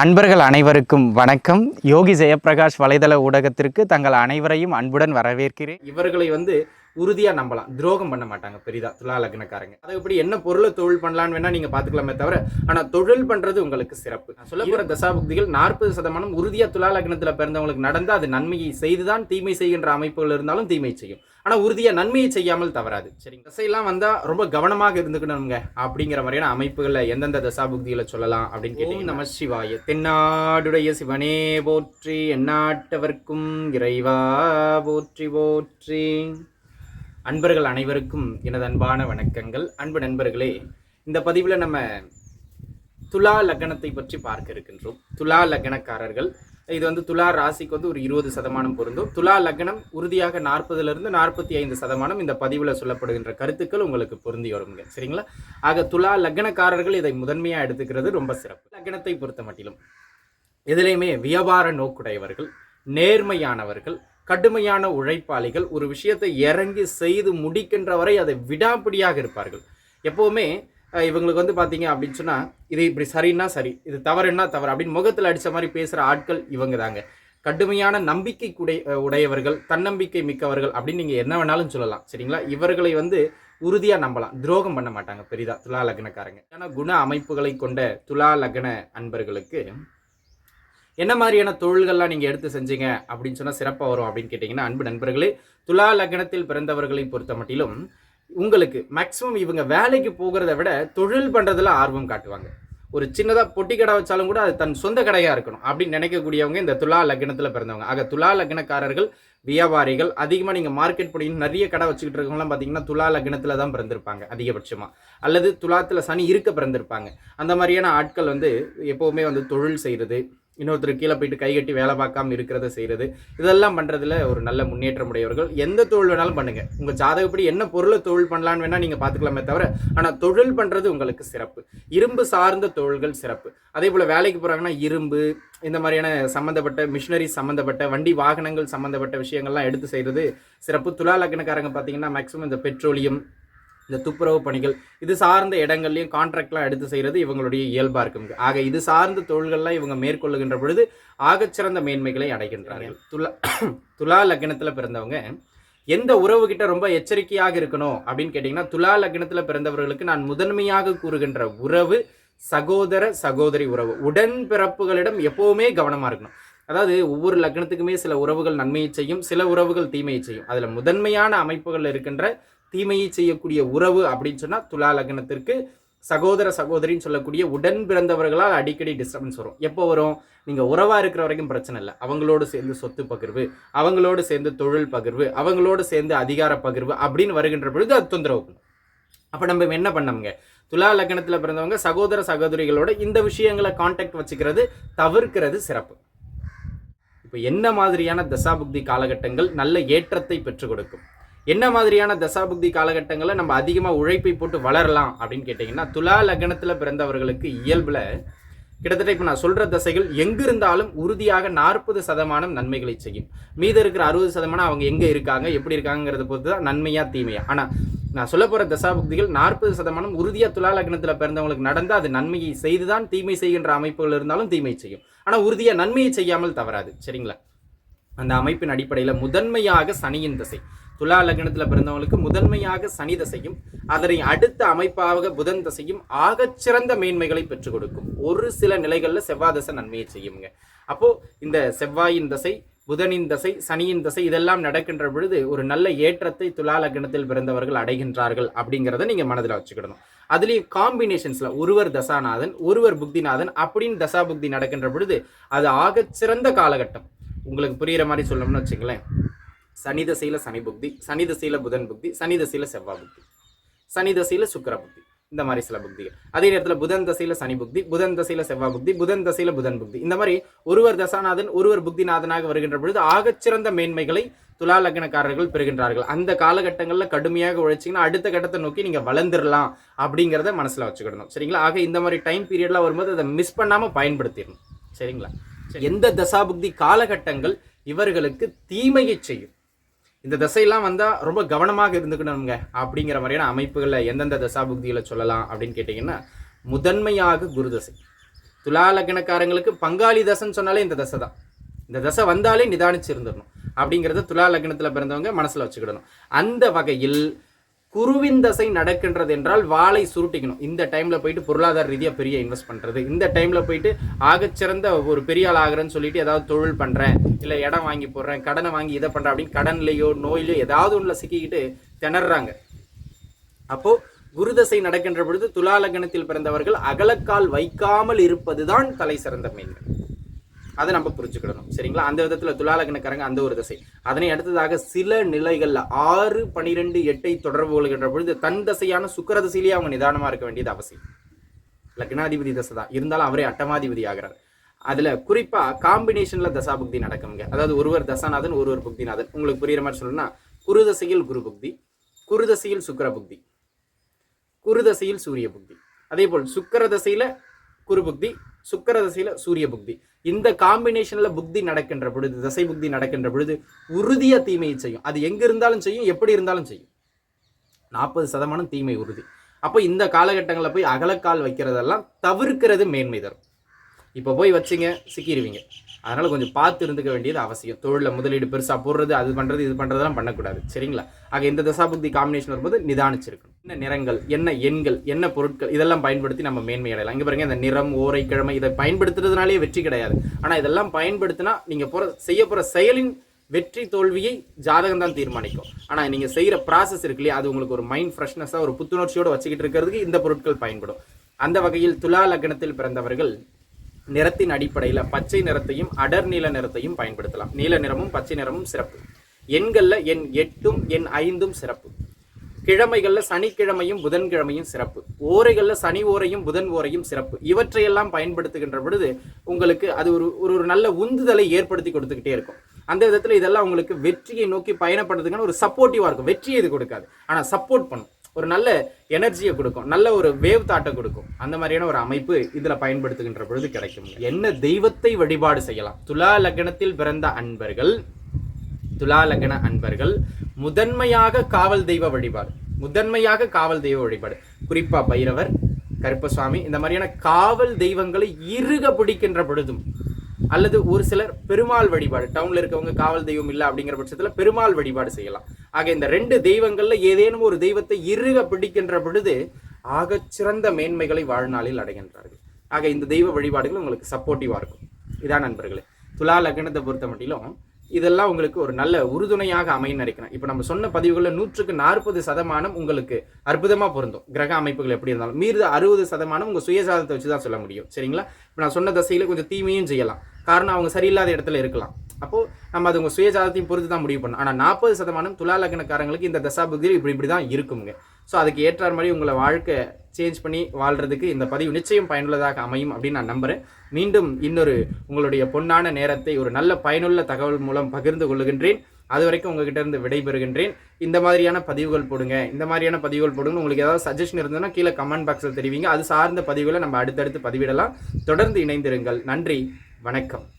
அன்பர்கள் அனைவருக்கும் வணக்கம். யோகி ஜெயபிரகாஷ் வலைதள ஊடகத்திற்கு தங்கள் அனைவரையும் அன்புடன் வரவேற்கிறேன். இவர்களை வந்து உறுதியா நம்பலாம். துரோகம் பண்ண மாட்டாங்க பெரிதா துலா லக்னக்காரங்க. அதை இப்படி என்ன பொருளை தொழில் பண்ணலான்னு வேணா நீங்க பாத்துக்கலாமே தவிர ஆனா தொழில் பண்றது உங்களுக்கு சிறப்பு. நான் சொல்ல போற தசாபுக்திகள் நாற்பது சதமானம் உறுதியா துலா லக்னத்துல பிறந்தவங்களுக்கு நடந்தா அது நன்மையை செய்துதான் தீமை செய்கின்ற அமைப்புகள் இருந்தாலும் தீமை செய்யும். ஆனா உறுதியா நன்மையை செய்யாமல் தவறாது. சரிங்க தசையெல்லாம் வந்தா ரொம்ப கவனமாக இருந்துக்கணுங்க அப்படிங்கிற மாதிரியான அமைப்புகள்ல எந்தெந்த தசாபுக்திகளை சொல்லலாம் அப்படின்னு கேட்டீங்க நம சிவாய. தென்னாடுடைய சிவனே போற்றி எந்நாட்டவர்க்கும் இறைவா போற்றி போற்றி. அன்பர்கள் அனைவருக்கும் எனது அன்பான வணக்கங்கள். அன்பு நண்பர்களே இந்த பதிவில் நம்ம துலா லக்னத்தை பற்றி பார்க்க இருக்கின்றோம். துலா லக்னக்காரர்கள் இது வந்து துலா ராசிக்கு வந்து ஒரு இருபது சதமானம் பொருந்தும். துலா லக்னம் உறுதியாக நாற்பதுலேருந்து நாற்பத்தி ஐந்து சதமானம் இந்த பதிவில் சொல்லப்படுகின்ற கருத்துக்கள் உங்களுக்கு பொருந்தி வருங்க. சரிங்களா? ஆக துலா லக்னக்காரர்கள் இதை முதன்மையாக எடுத்துக்கிறது ரொம்ப சிறப்பு. லக்னத்தை பொறுத்த மட்டிலும் எதிலையுமே வியாபார நோக்குடையவர்கள் நேர்மையானவர்கள் கடுமையான உழைப்பாளிகள் ஒரு விஷயத்தை இறங்கி செய்து முடிக்கின்ற வரை அதை விடாப்பிடியாக இருப்பார்கள். எப்போவுமே இவங்களுக்கு வந்து பார்த்தீங்க அப்படின்னு சொன்னால் இது இப்படி சரின்னா சரி இது தவறுன்னா தவறு அப்படின்னு முகத்தில் அடித்த மாதிரி பேசுகிற ஆட்கள் இவங்க தாங்க. கடுமையான நம்பிக்கை உடை உடையவர்கள் தன்னம்பிக்கை மிக்கவர்கள் அப்படின்னு நீங்கள் என்ன வேணாலும் சொல்லலாம் சரிங்களா? இவர்களை வந்து உறுதியாக நம்பலாம். துரோகம் பண்ண மாட்டாங்க பெரிதா துலா லக்னக்காரங்க. ஏன்னா குண அமைப்புகளை கொண்ட துலா லக்ன அன்பர்களுக்கு என்ன மாதிரியான தொழில்கள்லாம் நீங்கள் எடுத்து செஞ்சீங்க அப்படின்னு சொன்னால் சிறப்பாக வரும் அப்படின்னு கேட்டிங்கன்னா அன்பு நண்பர்களே துலா லக்னத்தில் பிறந்தவர்களை பொறுத்த மட்டிலும் உங்களுக்கு மேக்ஸிமம் இவங்க வேலைக்கு போகிறத விட தொழில் பண்ணுறதுல ஆர்வம் காட்டுவாங்க. ஒரு சின்னதாக பொட்டி கடை வச்சாலும் கூட அது தன் சொந்த கடையாக இருக்கணும் அப்படின்னு நினைக்கக்கூடியவங்க இந்த துலா லக்னத்தில் பிறந்தவங்க. ஆக துலா லக்னக்காரர்கள் வியாபாரிகள் அதிகமாக நீங்கள் மார்க்கெட் போனீங்கன்னா நிறைய கடை வச்சுக்கிட்டு இருக்கவங்களாம் பார்த்தீங்கன்னா துலா லக்னத்தில் தான் பிறந்திருப்பாங்க அதிகபட்சமாக அல்லது துலாத்தில் சனி இருக்க பிறந்திருப்பாங்க. அந்த மாதிரியான ஆட்கள் வந்து எப்போவுமே வந்து தொழில் செய்கிறது இன்னொருத்தர் கீழே போயிட்டு கை கட்டி வேலை பார்க்காம இருக்கிறத செய்கிறது இதெல்லாம் பண்ணுறதுல ஒரு நல்ல முன்னேற்றம் உடையவர்கள். எந்த தொழில் வேணாலும் பண்ணுங்கள் உங்கள் ஜாதகப்படி என்ன பொருளை தொழில் பண்ணலான்னு வேணால் நீங்கள் பார்த்துக்கலாமே தவிர ஆனால் தொழில் பண்ணுறது உங்களுக்கு சிறப்பு. இரும்பு சார்ந்த தொழில்கள் சிறப்பு. அதே போல் வேலைக்கு போகிறாங்கன்னா இரும்பு இந்த மாதிரியான சம்மந்தப்பட்ட மிஷினரி சம்மந்தப்பட்ட வண்டி வாகனங்கள் சம்மந்தப்பட்ட விஷயங்கள்லாம் எடுத்து செய்கிறது சிறப்பு. துலா லக்னக்காரங்க பார்த்தீங்கன்னா மேக்ஸிமம் இந்த பெட்ரோலியம் இந்த துப்புரவு பணிகள் இது சார்ந்த இடங்கள்லையும் கான்ட்ராக்ட்லாம் எடுத்து செய்கிறது இவங்களுடைய இயல்பாக இருக்குங்க. ஆக இது சார்ந்த தொழில்கள்லாம் இவங்க மேற்கொள்ளுகின்ற பொழுது ஆகச்சிறந்த மேன்மைகளை அடைகின்றார்கள். துலா துலா லக்னத்தில் பிறந்தவங்க எந்த உறவுகிட்ட ரொம்ப எச்சரிக்கையாக இருக்கணும் அப்படின்னு கேட்டிங்கன்னா துலா லக்னத்தில் பிறந்தவர்களுக்கு நான் முதன்மையாக கூறுகின்ற உறவு சகோதர சகோதரி உறவு. உடன்பிறப்புகளிடம் எப்போவுமே கவனமாக இருக்கணும். அதாவது ஒவ்வொரு லக்னத்துக்குமே சில உறவுகள் நன்மையை செய்யும் சில உறவுகள் தீமையை செய்யும். அதில் முதன்மையான அமைப்புகள் இருக்கின்ற தீமையை செய்யக்கூடிய உறவு அப்படின்னு சொன்னால் துலா லக்னத்திற்கு சகோதர சகோதரின்னு சொல்லக்கூடிய உடன் பிறந்தவர்களால் அடிக்கடி டிஸ்டர்பன்ஸ் வரும். எப்போ வரும்? நீங்கள் உறவாக இருக்கிற வரைக்கும் பிரச்சனை இல்லை. அவங்களோடு சேர்ந்து சொத்து பகிர்வு அவங்களோடு சேர்ந்து தொழில் பகிர்வு அவங்களோடு சேர்ந்து அதிகார பகிர்வு அப்படின்னு வருகின்ற பொழுது அது தொந்தரவு பண்ணும். அப்போ நம்ம என்ன பண்ணோம்ங்க? துலா லக்னத்தில் பிறந்தவங்க சகோதர சகோதரிகளோட இந்த விஷயங்களை காண்டாக்ட் வச்சுக்கிறது தவிர்க்கிறது சிறப்பு. இப்போ என்ன மாதிரியான தசாபுக்தி காலகட்டங்கள் நல்ல ஏற்றத்தை பெற்றுக் கொடுக்கும்? என்ன மாதிரியான தசாபுக்தி காலகட்டங்களில் நம்ம அதிகமாக உழைப்பை போட்டு வளரலாம் அப்படின்னு கேட்டிங்கன்னா துலா லக்னத்தில் பிறந்தவர்களுக்கு இயல்பில் கிட்டத்தட்ட இப்போ நான் சொல்கிற தசைகள் எங்கிருந்தாலும் உறுதியாக நாற்பது சதமானம் நன்மைகளை செய்யும். மீத இருக்கிற அறுபது சதமானம் அவங்க எங்கே இருக்காங்க எப்படி இருக்காங்கிறத பொறுத்து தான் நன்மையாக தீமையா. ஆனால் நான் சொல்ல போகிற தசாபுக்திகள் நாற்பது சதமானம் உறுதியாக துலா லக்னத்தில் பிறந்தவங்களுக்கு நடந்தால் அது நன்மையை செய்து தான் தீமை செய்கின்ற அமைப்புகள் இருந்தாலும் தீமை செய்யும். ஆனால் உறுதியாக நன்மையை செய்யாமல் தவறாது. சரிங்களா? அந்த அமைப்பின் அடிப்படையில் முதன்மையாக சனியின் திசை. துலா லக்னத்தில் பிறந்தவங்களுக்கு முதன்மையாக சனி தசையும் அதனை அடுத்த அமைப்பாக புதன் தசையும் ஆகச்சிறந்த மேன்மைகளை பெற்றுக் கொடுக்கும். ஒரு சில நிலைகளில் செவ்வாய் தசை நன்மையை செய்யுங்க. அப்போ இந்த செவ்வாயின் தசை புதனின் தசை சனியின் தசை இதெல்லாம் நடக்கின்ற பொழுது ஒரு நல்ல ஏற்றத்தை துலா லக்னத்தில் பிறந்தவர்கள் அடைகின்றார்கள் அப்படிங்கிறத நீங்கள் மனதில் வச்சுக்கிடணும். அதுலேயும் காம்பினேஷன்ஸில் ஒருவர் தசாநாதன் ஒருவர் புக்திநாதன் அப்படின்னு தசா புக்தி நடக்கின்ற பொழுது அது ஆகச்சிறந்த காலகட்டம். உங்களுக்கு புரிகிற மாதிரி சொல்லணும்னு வச்சுங்களேன். சனி தசையில் சனி புக்தி சனி தசையில் புதன் புக்தி சனி தசையில் செவ்வாய் புக்தி சனி தசையில் சுக்கர புக்தி இந்த மாதிரி சில புக்திகள். அதே நேரத்தில் புதன் தசையில் சனி புக்தி புதன் தசையில் செவ்வாய் புக்தி புதன் தசையில் புதன் புக்தி. இந்த மாதிரி ஒருவர் தசாநாதன் ஒருவர் புக்திநாதனாக வருகின்ற பொழுது ஆகச்சிறந்த மேன்மைகளை துலா லக்னக்காரர்கள் பெறுகின்றார்கள். அந்த காலகட்டங்களில் கடுமையாக உழைச்சிங்கன்னா அடுத்த கட்டத்தை நோக்கி நீங்கள் வளர்ந்துடலாம் அப்படிங்கிறத மனசில் வச்சுக்கிடணும். சரிங்களா? ஆக இந்த மாதிரி டைம் பீரியட்லாம் வரும்போது அதை மிஸ் பண்ணாமல் பயன்படுத்திடணும். சரிங்களா? சரி. எந்த தசாபுக்தி காலகட்டங்கள் இவர்களுக்கு தீமையை செய்யும். இந்த தசையெல்லாம் வந்தால் ரொம்ப கவனமாக இருந்துக்கணுங்க அப்படிங்கிற மாதிரியான அமைப்புகளில் எந்தெந்த தசாபுக்திகளை சொல்லலாம் அப்படின்னு கேட்டிங்கன்னா முதன்மையாக குரு தசை. துலா லக்னக்காரங்களுக்கு பங்காளி தசைன்னு சொன்னாலே இந்த தசை தான். இந்த தசை வந்தாலே நிதானிச்சு இருந்துடணும் அப்படிங்கிறத துலா லக்னத்தில் பிறந்தவங்க மனசில் வச்சுக்கிடணும். அந்த வகையில் குருவின் தசை நடக்கின்றது என்றால் வாழை சுருட்டிக்கணும். இந்த டைமில் போயிட்டு பொருளாதார ரீதியாக பெரிய இன்வெஸ்ட் பண்ணுறது இந்த டைமில் போயிட்டு ஆகச்சிறந்த ஒரு பெரிய ஆள் ஆகிறேன்னு சொல்லிட்டு ஏதாவது தொழில் பண்ணுறேன் இல்லை இடம் வாங்கி போடுறேன் கடனை வாங்கி இதை பண்ணுறேன் அப்படின்னு கடன்லையோ நோயிலையோ ஏதாவது ஒன்றில் சிக்கிக்கிட்டு திணறாங்க. அப்போது குருதசை நடக்கின்ற பொழுது துலா லக்னத்தில் பிறந்தவர்கள் அகலக்கால் வைக்காமல் இருப்பதுதான் தலை சிறந்த மீன்கள் அதை நம்ம புரிஞ்சுக்கிடணும். சரிங்களா? அந்த விதத்தில் துலாலகணக்காரங்க அந்த ஒரு தசை. அதனை அடுத்ததாக சில நிலைகளில் ஆறு பனிரெண்டு எட்டை தொடர்பு கொள்கின்ற பொழுது தன் தசையான சுக்கர தசையிலேயே அவங்க நிதானமா இருக்க வேண்டியது அவசியம். லக்னாதிபதி தசை தான். இருந்தாலும் அவரே அட்டமாதிபதி ஆகிறார். அதுல குறிப்பாக காம்பினேஷன்ல தசாபுக்தி நடக்குங்க அதாவது ஒருவர் தசாநாதன் ஒருவர் புக்திநாதன். உங்களுக்கு புரியுற மாதிரி சொல்லணும்னா குருதசையில் குரு புக்தி குருதசையில் சுக்கர புக்தி குருதசையில் சூரிய புக்தி. அதே போல் சுக்கர தசையில் குரு புக்தி சுக்கரதசையில சூரிய புக்தி. இந்த காம்பினேஷன்ல புக்தி நடக்கின்ற பொழுது தசை புக்தி நடக்கின்ற பொழுது உறுதியா தீமையை செய்யும். அது எங்க இருந்தாலும் செய்யும் எப்படி இருந்தாலும் செய்யும். நாற்பது சதமானம் தீமை உறுதி. அப்போ இந்த காலகட்டங்களில் போய் அகலக்கால் வைக்கிறதெல்லாம் தவிர்க்கிறது மேன்மை தரும். இப்போ போய் வச்சிங்க சிக்கிடுவீங்க அதனால கொஞ்சம் பார்த்து இருந்துக்க வேண்டியது அவசியம். தொழிலில் முதலீடு பெருசாக போடுறது அது பண்ணுறது இது பண்ணுறதெல்லாம் பண்ணக்கூடாது. சரிங்களா? ஆக இந்த தசாபுக்தி காம்பினேஷன் வரும்போது நிதானிச்சிருக்கணும். என்ன நிறங்கள் என்ன எண்கள் என்ன பொருட்கள் இதெல்லாம் பயன்படுத்தி நம்ம மேன்மை அடையலாம். இங்கே பாருங்க இந்த நிறம் ஓரை கிழமை இதை பயன்படுத்துறதுனாலே வெற்றி கிடையாது. ஆனால் இதெல்லாம் பயன்படுத்தினா நீங்கள் போகிற செய்ய போகிற செயலின் வெற்றி தோல்வியை ஜாதகம் தான் தீர்மானிக்கும். ஆனால் நீங்கள் செய்கிற ப்ராசஸ் இருக்கு இல்லையா அது உங்களுக்கு ஒரு மைண்ட் ஃப்ரெஷ்னஸாக ஒரு புத்துணர்ச்சியோடு வச்சுக்கிட்டு இருக்கிறதுக்கு இந்த பொருட்கள் பயன்படும். அந்த வகையில் துலா லக்னத்தில் பிறந்தவர்கள் நிறத்தின் அடிப்படையில் பச்சை நிறத்தையும் அடர் நீல நிறத்தையும் பயன்படுத்தலாம். நீல நிறமும் பச்சை நிறமும் சிறப்பு. எண்களில் எண் எட்டும் எண் ஐந்தும் சிறப்பு. கிழமைகளில் சனிக்கிழமையும் புதன்கிழமையும் சிறப்பு. ஓரைகளில் சனி ஓரையும் புதன் ஓரையும் சிறப்பு. இவற்றையெல்லாம் பயன்படுத்துகின்ற பொழுது உங்களுக்கு அது ஒரு ஒரு ஒரு நல்ல உந்துதலை ஏற்படுத்தி கொடுத்துக்கிட்டே இருக்கும். அந்த விதத்தில் இதெல்லாம் உங்களுக்கு வெற்றியை நோக்கி பயணப்படுறதுக்கான ஒரு சப்போர்ட்டிவாக இருக்கும். வெற்றியை இது கொடுக்காது. ஆனால் சப்போர்ட் பண்ணும். ஒரு நல்ல எனர்ஜியை கொடுக்கும். நல்ல ஒரு வேவ் தாட்டை கொடுக்கும். அந்த மாதிரியான ஒரு அமைப்பு இதில் பயன்படுத்துகின்ற பொழுது கிடைக்கும். என்ன தெய்வத்தை வழிபாடு செய்யலாம்? துலா லக்னத்தில் பிறந்த அன்பர்கள் துலா லக்ன அன்பர்கள் முதன்மையாக காவல் தெய்வ வழிபாடு. முதன்மையாக காவல் தெய்வ வழிபாடு. குறிப்பா பைரவர் கருப்பசுவாமி இந்த மாதிரியான காவல் தெய்வங்களை இறுக பிடிக்கின்ற பொழுதும் அல்லது ஒரு சிலர் பெருமாள் வழிபாடு டவுன்ல இருக்கவங்க காவல் தெய்வம் இல்லை அப்படிங்கிற பட்சத்துல பெருமாள் வழிபாடு செய்யலாம். ஆக இந்த ரெண்டு தெய்வங்கள்ல ஏதேனும் ஒரு தெய்வத்தை இறுக பிடிக்கின்ற பொழுது ஆகச்சிறந்த மேன்மைகளை வாழ்நாளில் அடைகின்றார்கள். ஆக இந்த தெய்வ வழிபாடுகள் உங்களுக்கு சப்போர்ட்டிவாக இருக்கும். இதான் நண்பர்களே. துலா லக்னத்தை பொறுத்த மட்டிலும் இதெல்லாம் உங்களுக்கு ஒரு நல்ல உறுதுணையாக அமைன்னு நினைக்கிறேன். இப்போ நம்ம சொன்ன பதிவுகளில் நூற்றுக்கு நாற்பது சதமானம் உங்களுக்கு அற்புதமாக பொருந்தும். கிரக அமைப்புகள் எப்படி இருந்தாலும். மீது அறுபது சதமானம் உங்கள் சுயசாதத்தை வச்சு தான் சொல்ல முடியும். சரிங்களா? இப்போ நான் சொன்ன தசையில் கொஞ்சம் தீமையும் செய்யலாம். காரணம் அவங்க சரியில்லாத இடத்துல இருக்கலாம். அப்போது நம்ம அது உங்கள் சுயஜாதத்தையும் பொறுத்து தான் முடிவு பண்ணணும். ஆனால் நாற்பது சதமானம் துலா லக்னக்காரங்களுக்கு இந்த தசாபுக்தியில் இப்படி இப்படி தான் இருக்குங்க ஸோ அதுக்கு ஏற்றார் மாதிரி உங்களை வாழ்க்கை சேஞ்ச் பண்ணி வாழ்றதுக்கு இந்த பதிவு நிச்சயம் பயனுள்ளதாக அமையும் அப்படின்னு நான் நம்புறேன். மீண்டும் இன்னொரு உங்களுடைய பொன்னான நேரத்தை ஒரு நல்ல பயனுள்ள தகவல் மூலம் பகிர்ந்து கொள்ளுகின்றேன். அது வரைக்கும் உங்ககிட்ட இருந்து விடைபெறுகின்றேன். இந்த மாதிரியான பதிவுகள் போடுங்க. இந்த மாதிரியான பதிவுகள் போடுங்க உங்களுக்கு ஏதாவது சஜஷன் இருந்ததுன்னா கீழே கமெண்ட் பாக்ஸில் தெரிவிங்க. அது சார்ந்த பதிவுகளை நம்ம அடுத்தடுத்து பதிவிடலாம். தொடர்ந்து இணைந்திருங்கள். நன்றி. வணக்கம்.